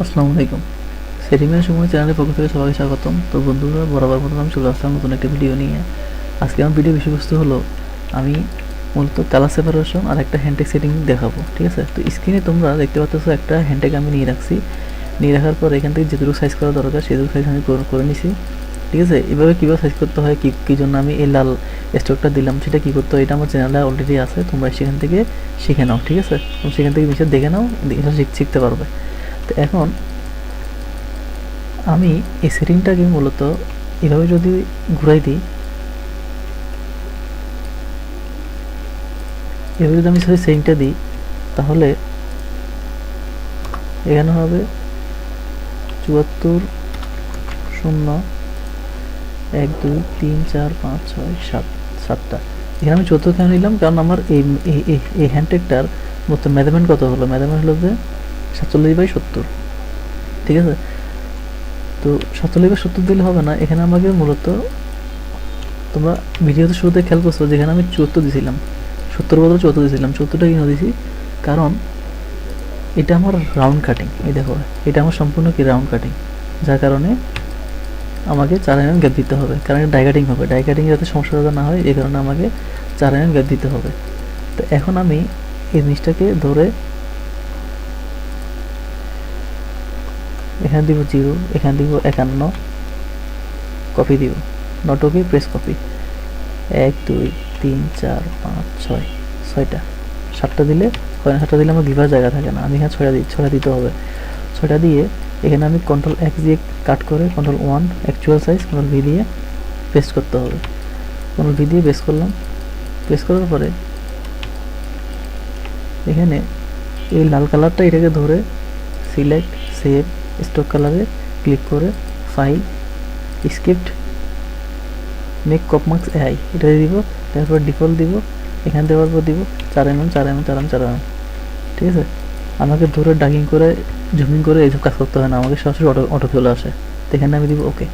আসসালামু আলাইকুম। সেটিংয়ের সময় চ্যানেলের পক্ষ থেকে সবাইকে স্বাগতম। তো বন্ধুরা, বরাবর মতন আমি চলে আসলাম নতুন একটা ভিডিও নিয়ে। আজকে আমার ভিডিও বিষয়বস্তু হলো, আমি মূলত কালার সেপারেশন আর একটা হ্যান্ডটেক সেটিং দেখাবো, ঠিক আছে? তো স্ক্রিনে তোমরা দেখতে পাচ্ছ একটা হ্যান্ডটেক আমি নিয়ে রাখছি। নিয়ে রাখার পর এখান থেকে যেটুকু সাইজ করা দরকার, সেটুকু সাইজ আমি করে- নিছি, ঠিক আছে? এভাবে কীভাবে সাইজ করতে হয়, কী কী জন্য আমি এই লাল স্টকটা দিলাম, সেটা কী করতে হয়, এটা আমার চ্যানেলে অলরেডি আছে। তোমরা সেখান থেকে শিখে নাও, ঠিক আছে? তোমরা সেখান থেকে বিষয় দেখে নাও শিখতে পারবে। তো এখন আমি এই সেটিংটাকে মূলত এভাবে যদি ঘুরাই দিই, এভাবে যদি আমি সেই সেটিংটা দিই, তাহলে এখানে হবে চুয়াত্তর শূন্য, এক, দুই, তিন, চার, পাঁচ, ছয়, সাত, সাতটা। এখানে আমি চতুর্থ নিলাম? কারণ আমার এই, এই- হ্যান্ডটেকটার মতো মেজারমেন্ট কত হলো? মেজারমেন্ট হলো যে সাতচল্লিশ বাই সত্তর। ঠিক আছে? তো সাতচল্লিশ বাই সত্তর দিলে হবে না। এখানে আমাকে মূলত তোমরা ভিডিওতে শুরুতে খেয়াল করছ যেখানে আমি চুয়াত্তর দিয়েছিলাম সত্তর বদলে চুয়াত্তর দিয়েছিলাম চুয়াত্তরটা কেন দিয়েছি কারণ এটা আমার রাউন্ড কাটিং এই দেখো, এটা আমার সম্পূর্ণ কি রাউন্ড কাটিং যার কারণে আমাকে চার এমএম গ্যাপ দিতে হবে। কারণ এটা ডাই কাটিং হবে। ডাই কাটিং যাতে সমস্যা না হয়, এই কারণে আমাকে চার এমএম গ্যাপ দিতে হবে। তো এখন আমি এই জিনিসটাকে ধরে এখানে দিব জিরো, এখানে দিব একান্ন। কপি দিব। নট নটকে প্রেস কপি এক, দুই, তিন, চার, পাঁচ, ছয়। ছয়টা। সাতটা দিলে হয় সাতটা দিলে আমার দিবার জায়গা থাকে না। আমি এখানে ছয়টা দিই ছয়টা দিতে হবে। ছয়টা দিয়ে এখানে আমি কন্ট্রোল এক্স দিয়ে কাট করে control one actual size control V দিয়ে পেস্ট করতে হবে। কন্ট্রোল ভি দিয়ে পেস্ট করলাম। পেস্ট করার পরে এখানে এই লাল কালারটা এটাকে ধরে সিলেক্ট সেভ স্টক কালারে ক্লিক করে file, script, make crop marks AI এটা দিব, তারপর ডিফল্ট দিব, এখান দেওয়ার পর দিব, চার এম এম, চার এম চার এম চার এম ঠিক আছে? আমাকে ধরে ডাকিং করে, জুমিং করে এইসব কাজ করতে হয় না, আমাকে সরাসরি অটো অটো চলে আসে। এখানে আমি দিব ওকে।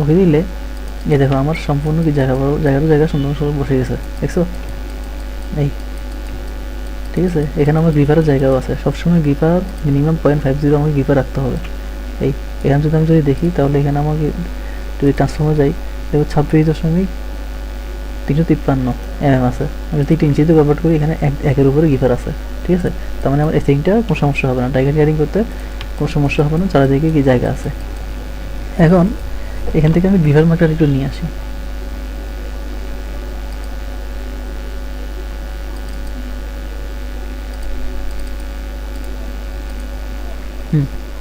ওকে দিলে এ দেখো আমার সম্পূর্ণ কি জায়গা জায়গাটা জায়গা সুন্দর সুন্দর বসে গেছে, দেখছ? এই ঠিক আছে? এখানে আমার গ্রিপারের জায়গাও আছে। সবসময় gripper minimum point five zero আমাকে গ্রিপার রাখতে হবে। এই, এখানে যদি আমি যদি দেখি, তাহলে এখানে আমাকে যদি ট্রান্সফর্মে যাই, দেখো ছাব্বিশ দশমিক তিনশো তিপ্পান্ন এম আছে। আমি যদি একটু ইঞ্চিতে কনভার্ট করি, এখানে এক, একের উপরে গিফার আছে। ঠিক আছে? তার মানে আমার এই থিংটা কোনো সমস্যা হবে না। টাইগার ক্যারিং করতে কোনো সমস্যা হবে না। চারিদিকে কি জায়গা আছে? এখন এখান থেকে আমি বিভার মার্কটা একটু নিয়ে আসি হুম আনলাম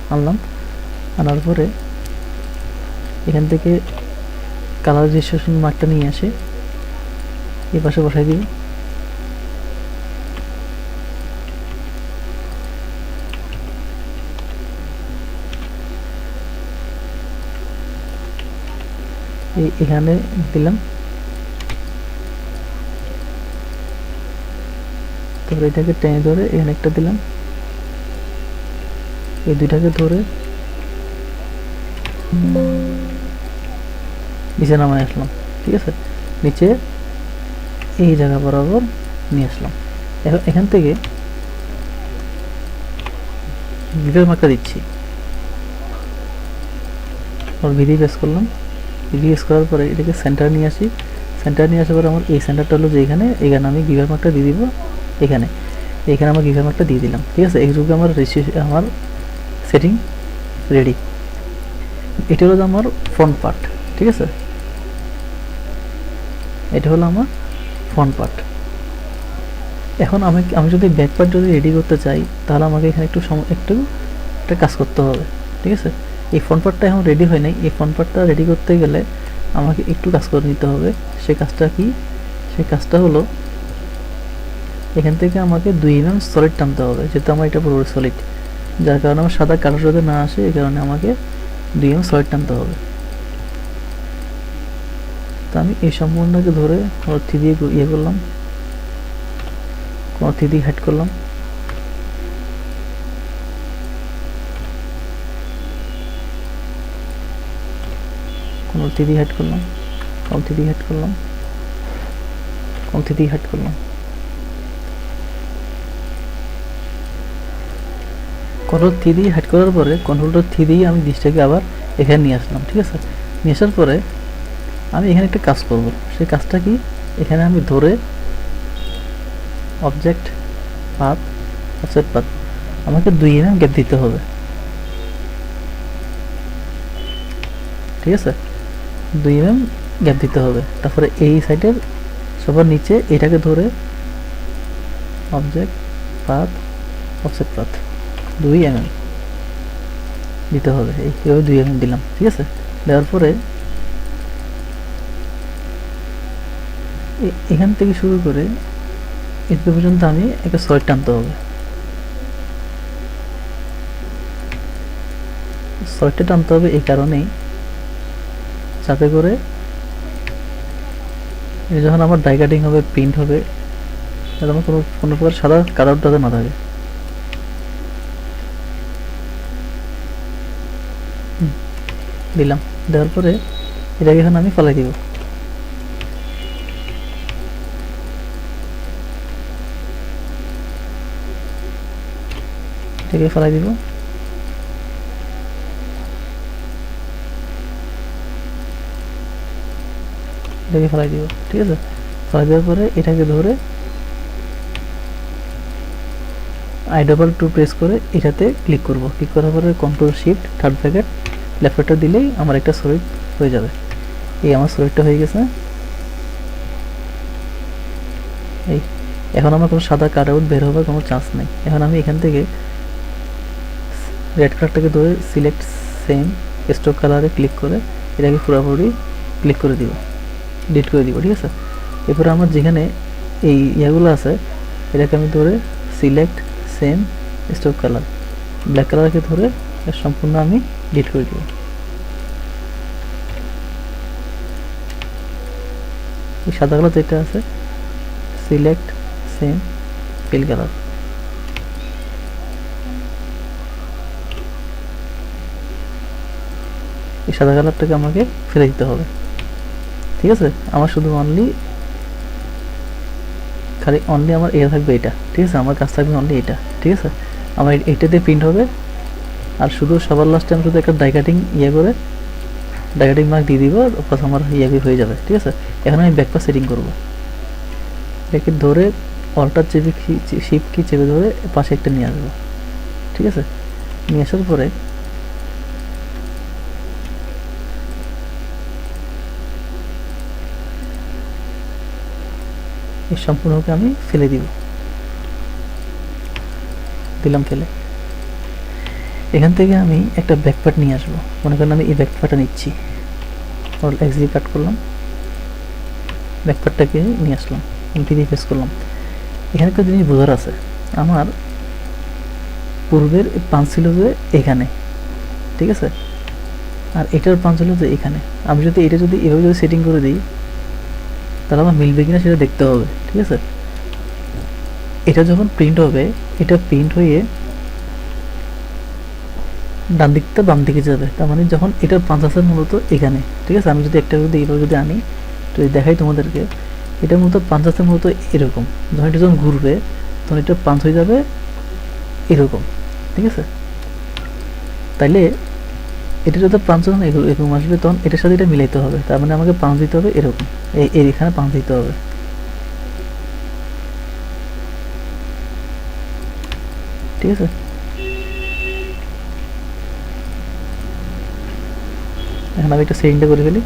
আনার পরে এখান থেকে কালার রেজিস্ট্রেশন মার্কটা নিয়ে আসে। এই পাশে বসাই দিই। এখানে দিলাম। তারপরে এটাকে টেনে ধরে এখানে একটা দিলাম। এই দুইটাকে ধরে নিচে নামায় আসলাম, ঠিক আছে? নিচে এই জায়গা বরাবর নিয়ে আসলাম। এখন এখান থেকে ভিডিওর মার্কটা দিচ্ছি। ভিডিও পেস করলাম। ভিডিও পেস করার পরে এটাকে সেন্টার নিয়ে আসি। সেন্টার নিয়ে আসার পরে আমার এই সেন্টারটা হলো যে এখানে এখানে আমি গিভার মার্কটা দিয়ে দিব এখানে। এখানে আমার গিভার মার্কটা দিয়ে দিলাম, ঠিক আছে? এইটুকু আমার রেজিস্ট্রেশন আমার সেটিং রেডি এটা হলো আমার ফ্রন্ট পার্ট ঠিক আছে? এটা হলো আমার ফ্রন্ট পার্ট এখন আমি আমি যদি ব্যাক পার্ট যদি রেডি করতে চাই, তাহলে আমাকে এখানে একটু একটু একটা কাজ করতে হবে, ঠিক আছে? এই ফ্রন্ট পার্টটা এখন রেডি হয় নাই। এই ফ্রন্ট পার্টটা রেডি করতে গেলে আমাকে একটু কাজ করে নিতে হবে। সেই কাজটা কি? সেই কাজটা হলো এখান থেকে আমাকে দুই এমএম সলিড টানতে হবে, যেহেতু আমার এটা পুরো সলিড যার কারণে আমার সাদা কালার যাতে না আসে, এই কারণে আমাকে দুই এম সলিড টানতে হবে। তো আমি এই সম্পূর্ণকে ধরে থ্রি দিয়ে ইয়ে করলাম। থ্রি দিয়ে হেড করলাম। থ্রি দিয়ে হেড করলাম। থ্রি দিয়ে হেড করলাম। থ্রি দিয়ে হেড করলাম। কন্ট্রোল থ্রি দিয়ে হাইড করার পরে কন্ট্রোলটা থ্রি দিয়ে আমি ডিসটাকে আবার এখানে নিয়ে আসলাম, ঠিক আছে? নিয়ে আসার পরে আমি এখানে একটা কাজ করব। সেই কাজটা কি? এখানে আমি ধরে অবজেক্ট পাত অবজেক্ট পাত আমাকে দুই এম গ্যাপ দিতে হবে। ঠিক আছে? দুই এম গ্যাপ দিতে হবে। তারপরে এই সাইডের সবার নিচে এটাকে ধরে অবজেক্ট পাত অফসেট পাত দুই এম দিতে হবে। এইভাবে দুই এম দিলাম, ঠিক আছে? দেওয়ার পরে এখান থেকে শুরু করে এদিকে পর্যন্ত আমি একটা সয়েড টানতে হবে। সয়েডটা টানতে হবে এই কারণেই যাতে করে যখন আমার ডাই কাটিং হবে প্রিন্ট হবে যাতে আমার কোনো কোনো প্রকার সাদা কালার যাতে না থাকে। দিলাম দেওয়ার পরে এটাকে এখন আমি ফলাই দিব। এটাকে ফেলাই দিব। এটাকে ফেলাই দিব, ঠিক আছে? ফেলাই দেওয়ার পরে এটাকে ধরে আই ডাবল টু প্রেস করে এটাতে ক্লিক করব। ক্লিক করার পরে কন্ট্রোল শিফট থার্ড ব্র্যাকেট লেফটটা দিলেই আমার একটা সলিড হয়ে যাবে। এই আমার সলিডটা হয়ে গেছে। এই, এখন আমার কোনো সাদা কাট আউট বের হবার কোনো চান্স নেই। এখন আমি এখান থেকে রেড কালারটাকে ধরে সিলেক্ট সেম স্টক কালারে ক্লিক করে এটাকে পুরোপুরি ক্লিক করে দিব ডিট করে দিব, ঠিক আছে? এরপরে আমার যেখানে এই ইয়েগুলো আছে, এটাকে আমি ধরে select same stroke colour black কালারকে ধরে সম্পূর্ণ আমি ডিট করে দিব। এই সাদা কালার যেটা আছে সিলেক্ট সেম ফিল কালার এই সাদা কালারটাকে আমাকে ফেলে দিতে হবে। ঠিক আছে? আমার শুধু অনলি খালি অনলি আমার এটা থাকবে এটা। ঠিক আছে? আমার কাজ থাকবে অনলি এটা। ঠিক আছে? আমার এইটাতে প্রিন্ট হবে আর শুধু সবার লাস্টে আমি শুধু একটা ডাই কাটিং ইয়ে করে ডাই কাটিং মার্ক দিয়ে দিব বাস আমার ইয়ে হয়ে যাবে, ঠিক আছে? এখন আমি ব্যাকপা সেটিং করব। এটাকে ধরে অল্টার চেপে শিপ কি চেপে ধরে পাশে একটা নিয়ে আসব, ঠিক আছে? নিয়ে আসার পরে এই সম্পূর্ণকে আমি ফেলে দিব। দিলাম ফেলে। এখান থেকে আমি একটা ব্যাকপার্ট নিয়ে আসব। মনে করেন আমি এই ব্যাকপার্টটা নিচ্ছি। অল এক্স দিয়ে কাট করলাম। ব্যাকপার্টটাকে নিয়ে আসলাম। দিয়ে ফেস করলাম। এখানে একটা জিনিস বোঝার আছে। আমার পূর্বের পাঁচ ছিল যে এখানে। ঠিক আছে? আর এটার পাঁচ ছিল যে এখানে। আমি যদি এটা যদি এভাবে যদি সেটিং করে দিই, তাহলে আমার মিলবে কিনা সেটা দেখতে হবে। ঠিক আছে? এটা যখন প্রিন্ট হবে, এটা প্রিন্ট হয়ে ডান দিকটা বাম দিকে যাবে। তার মানে যখন এটার পাঁচ আছে মূলত এখানে, ঠিক আছে? আমি যদি একটা যদি এইভাবে যদি আনি, তো দেখাই তোমাদেরকে এটা মূলত পাঁচ আছে মূলত এরকম। যখন এটা যখন ঘুরবে, তখন এটা পাঁচ হয়ে যাবে এরকম, ঠিক আছে? তাইলে এটা যখন পাঁচ যখন এরকম আসবে, তখন এটার সাথে এটা মিলাইতে হবে। তার মানে আমাকে পাঁচ দিতে হবে এরকম। এই এখানে পাঁচ দিতে হবে। ঠিক আছে? এখন আমি একটা সেটিংটা করে ফেলি।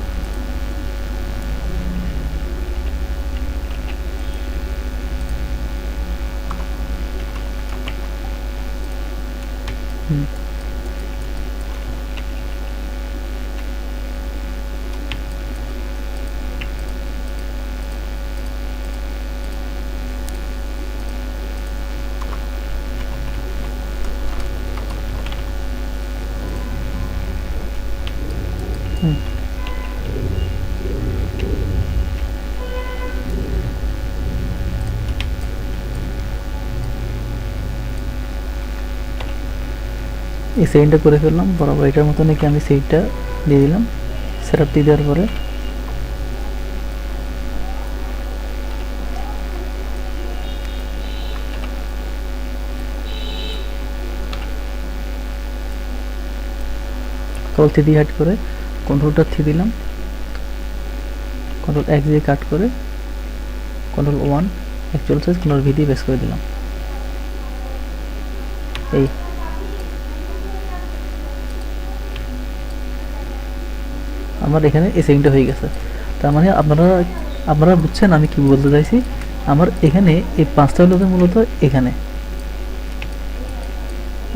এই সেটিংটা করে ফেললাম, বরাবর এটার মতো নাকি আমি সেইটা দিয়ে দিলাম সেট দিয়ে দেওয়ার পরে। কন্ট্রোল থ্রি হাইড করে কন্ট্রোলটা থ্রি দিলাম। কন্ট্রোল এক্স দিয়ে কাট করে control one actual size control V দিয়ে বেস করে দিলাম। এই। আমার এখানে এই হয়ে গেছে। তার মানে আপনারা আপনারা বুঝছেন আমি কি বলতে চাইছি? আমার এখানে এই পাঁচটা হলো মূলত এখানে।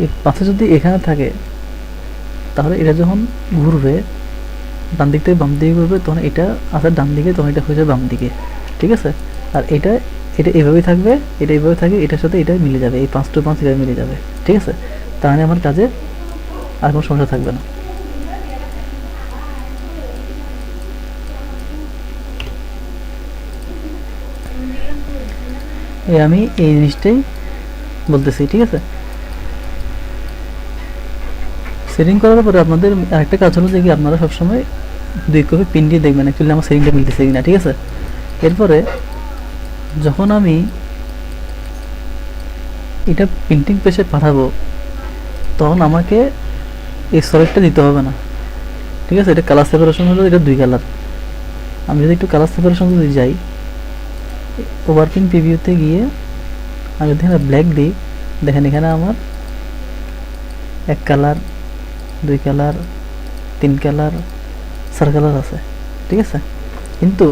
এই পাঁচটা যদি এখানে থাকে, তাহলে এটা যখন ঘুরবে ডান দিক থেকে বাম দিকে ঘুরবে, তখন এটা আসে ডান দিকে, তখন এটা হয়ে যাবে বাম দিকে, ঠিক আছে? আর এটা এটা এভাবেই থাকবে, এটা এভাবে থাকে এটার সাথে এটা মিলে যাবে, এই পাঁচ টু পাঁচ এটা মিলে যাবে, ঠিক আছে? তাহলে আমার কাজে আর কোনো সমস্যা থাকবে না। আমি এই জিনিসটাই বলতেছি, ঠিক আছে? সেটিং করার পরে আপনাদের আরেকটা কাজ হলো যে কি আপনারা সবসময় দুই কপি পিন দিয়ে দেখবেন অ্যাকচুয়ালি আমার সেটিংটা মিলতেছে কিনা, ঠিক আছে? এরপরে যখন আমি এটা প্রিন্টিং পেজে পাঠাবো, তখন আমাকে এই সলিডটা দিতে হবে না। ঠিক আছে? এটা কালার সেপারেশন হলো এটা দুই কালার আমি যদি একটু কালার সেপারেশন যদি যাই ওভারপিন প্রিভিউতে গিয়ে আমি যদি এখানে ব্ল্যাক দিই, দেখেন এখানে আমার এক কালার দুই কালার, তিন কালার, চার কালার আছে, ঠিক আছে? কিন্তু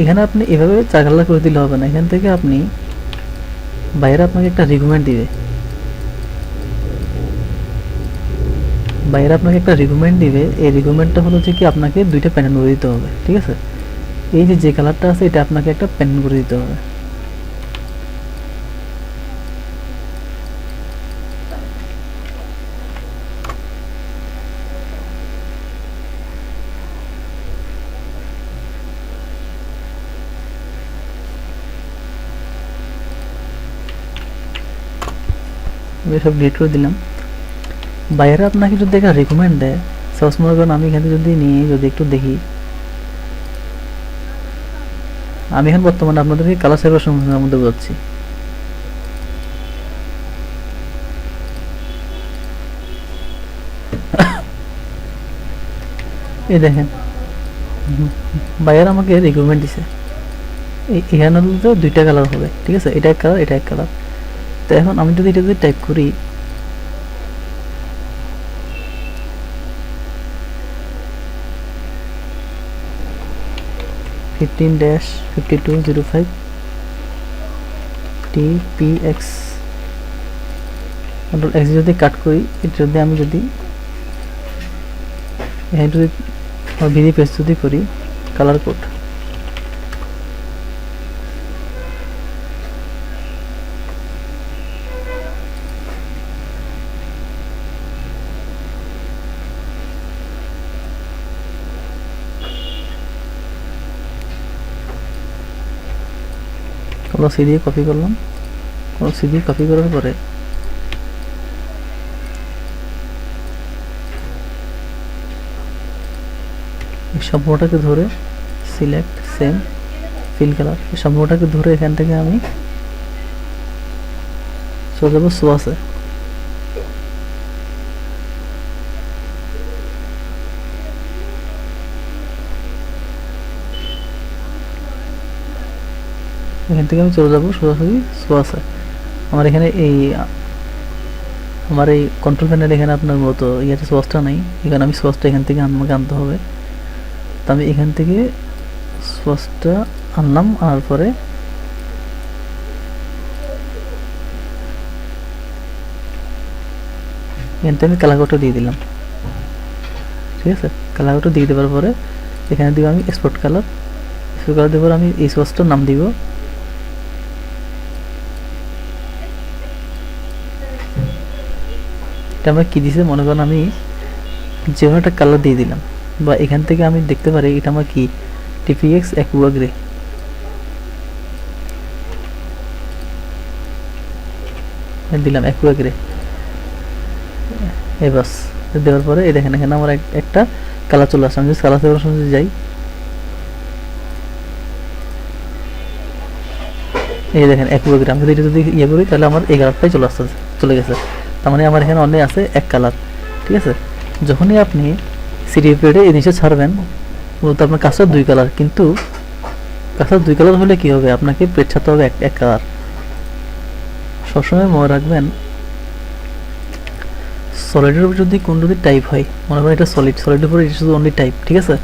এখানে আপনি এভাবে চার কালার করে দিলে হবে না। এখান থেকে আপনি বাইরে আপনাকে একটা রিকমেন্ড দিবে। বাইরে আপনাকে একটা রিকমেন্ড দিবে। এই রিকমেন্ডটা হলো যে কি আপনাকে দুইটা প্যানেল করে দিতে হবে, ঠিক আছে? এই যে যে কালারটা আছে, এটা আপনাকে একটা প্যানেল করে দিতে হবে। সব ডিলিট করে দিলাম। বাইরে আপনাকে যদি একটা রেকমেন্ড দেয় সাপোজ মনে করেন আমি এখানে যদি নিয়ে যদি একটু দেখি। আমি এখন বর্তমানে আপনাদেরকে কালার সেপারেশনের মধ্যে বোঝাচ্ছি। এই দেখেন। বাইরে আমাকে রিকমেন্ড দিছে। এখানে দুইটা কালার হবে, ঠিক আছে? এটা এক কালার এটা এক কালার তো এখন আমি যদি এটা যদি টাইপ করি fifteen dash fifty two zero five T P control X যদি কাট করি, এটা যদি আমি যদি এখানে যদি ভিডি পেজ যদি করি কালার কোড কোনো সি দিয়ে কপি করলাম। কোনো সি দিয়ে কপি করার পরে সম্পূর্ণটাকে ধরে সিলেক্ট সেম ফিল কালার সম্পূর্ণটাকে ধরে এখান থেকে আমি চলে যাব সোয়াসে এখান থেকে আমি চলে যাব সোজাসুজি সোয়াসে। আমার এখানে এই, আমার এই কন্ট্রোল প্যানেল এখানে আপনার মতো ইয়াতে সোয়াসটা নেই। এখানে আমি সোয়াসটা এখান থেকে আমাকে আনতে হবে। তো আমি এখান থেকে সোয়াসটা আনলাম, আনার পরে এখান থেকে আমি কালাকোটা দিয়ে দিলাম। ঠিক আছে? কালাকোটা দিয়ে দেওয়ার পরে এখানে দিব আমি স্পট কালার স্পট কালার দেওয়ার আমি এই সোয়াসটার নাম দিব। এটা আমরা কী দিছে? মনে করেন আমি যে কোনো একটা কালার দিয়ে দিলাম। বা এখান থেকে আমি দেখতে পারি এটা আমার কি? টিপিএক্স অ্যাকুয়া গ্রে দিলাম অ্যাকুয়া গ্রে এই বাস দেওয়ার পরে এই দেখেন, এখানে আমার একটা কালার চলে আসছে আমি যদি কালার সেপারেশন যাই। এই দেখেন অ্যাকুয়া গ্রে আমি যদি এটা যদি ইয়ে করি, তাহলে আমার এই কালারটাই চলে আসছে চলে গেছে। তার মানে আমার এখানে অনেক আছে এক কালার ঠিক আছে? যখনই আপনি সিডি প্লেটে এই জিনিসটা ছাড়বেন, মূলত আপনার কাজটা দুই কালার কিন্তু কাজটা দুই কালার হলে কি হবে? আপনাকে প্লেট ছাড়তে হবে এক এক কালার সবসময় মনে রাখবেন সলিডের উপর যদি কোন যদি টাইপ হয়, মনে করেন এটা সলিড সলিডের উপরে এটা শুধু অনলি টাইপ ঠিক আছে?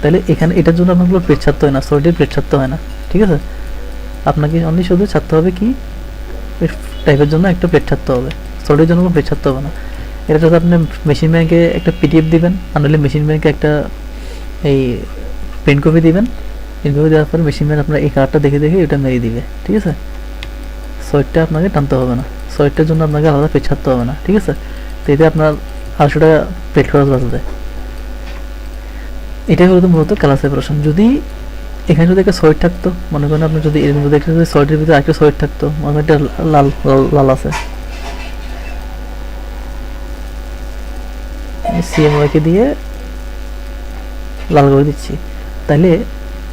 তাহলে এখানে এটার জন্য আপনাগুলো প্লেট ছাড়তে হয় না সলিডের প্লেট ছাড়তে হয় না, ঠিক আছে? আপনাকে অনলি শুধু ছাড়তে হবে কি? টাইপের জন্য একটা প্লেট ছাড়তে হবে। সলিডের জন্য কোনো প্লেট ছাড়তে হবে না। এটা যদি আপনি মেশিন ব্যাংকে একটা পিডিএফ দিবেন, আর নাহলে মেশিন ব্যাংকে একটা এই প্রিন্ট কপি দিবেন প্রিন্ট কপি দেওয়ার পর মেশিন ব্যাংক আপনার এই কার্ডটা দেখে দেখে এটা মেরে দিবে, ঠিক আছে? সোয়েটটা আপনাকে টানতে হবে না। সোয়েটটার জন্য আপনাকে আলাদা পেট ছাড়তে হবে না, ঠিক আছে? তো এতে আপনার আড়াইশো টাকা পেট খরচ বাঁচবে এটাই হলো মূলত কালার সেপারেশন যদি এখানে যদি একটা সোয়েট থাকতো, মনে করেন আপনি যদি এর মধ্যে একটা সোয়েটের ভিতরে একটা সোয়েট থাকতো, মনে করেন একটা লাল লাল আছে। সিএমওয়াইকে দিয়ে লাল করে দিচ্ছি। তাহলে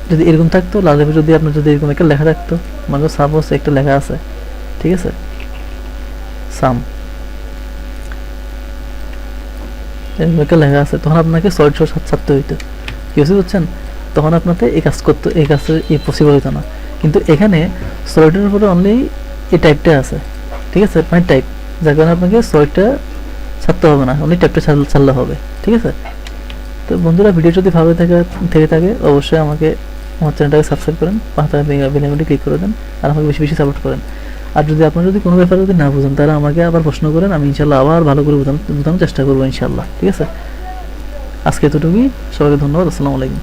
যদি এরকম থাকতো ভিতরে যদি আপনার যদি এরকম একটা লেখা থাকতো, মনে সাপোজ একটা লেখা আছে, ঠিক আছে? সাম এরকম একটা লেখা আছে, তখন আপনাকে ছয় ছয় সাত হইতো। কি বুঝতে পারছেন তখন আপনাকে এই কাজ করতে, এই কাজটা এই পসিবল হতো না। কিন্তু এখানে সলিডের উপরে অনলি এই টাইপটা আছে, ঠিক আছে? মানে টাইপ যার কারণে আপনাকে সলিডটা ছাড়তে হবে না অনলি টাইপটা ছাড়লে হবে, ঠিক আছে? তো বন্ধুরা ভিডিও যদি ভালো থাকে, থেকে থাকে, অবশ্যই আমাকে আমার চ্যানেলটাকে সাবস্ক্রাইব করেন পাঁচটা বেলাইকনটি ক্লিক করে দেন, আর আমাকে বেশি বেশি সাপোর্ট করেন। আর যদি আপনারা যদি কোনো ব্যাপারে যদি না বুঝেন, তাহলে আমাকে আবার প্রশ্ন করেন, আমি ইনশাল্লাহ আবার ভালো করে বোঝানোর চেষ্টা করব ইনশাল্লাহ ঠিক আছে? আজকে এতটুকুই, সবাইকে ধন্যবাদ, আসসালামু আলাইকুম।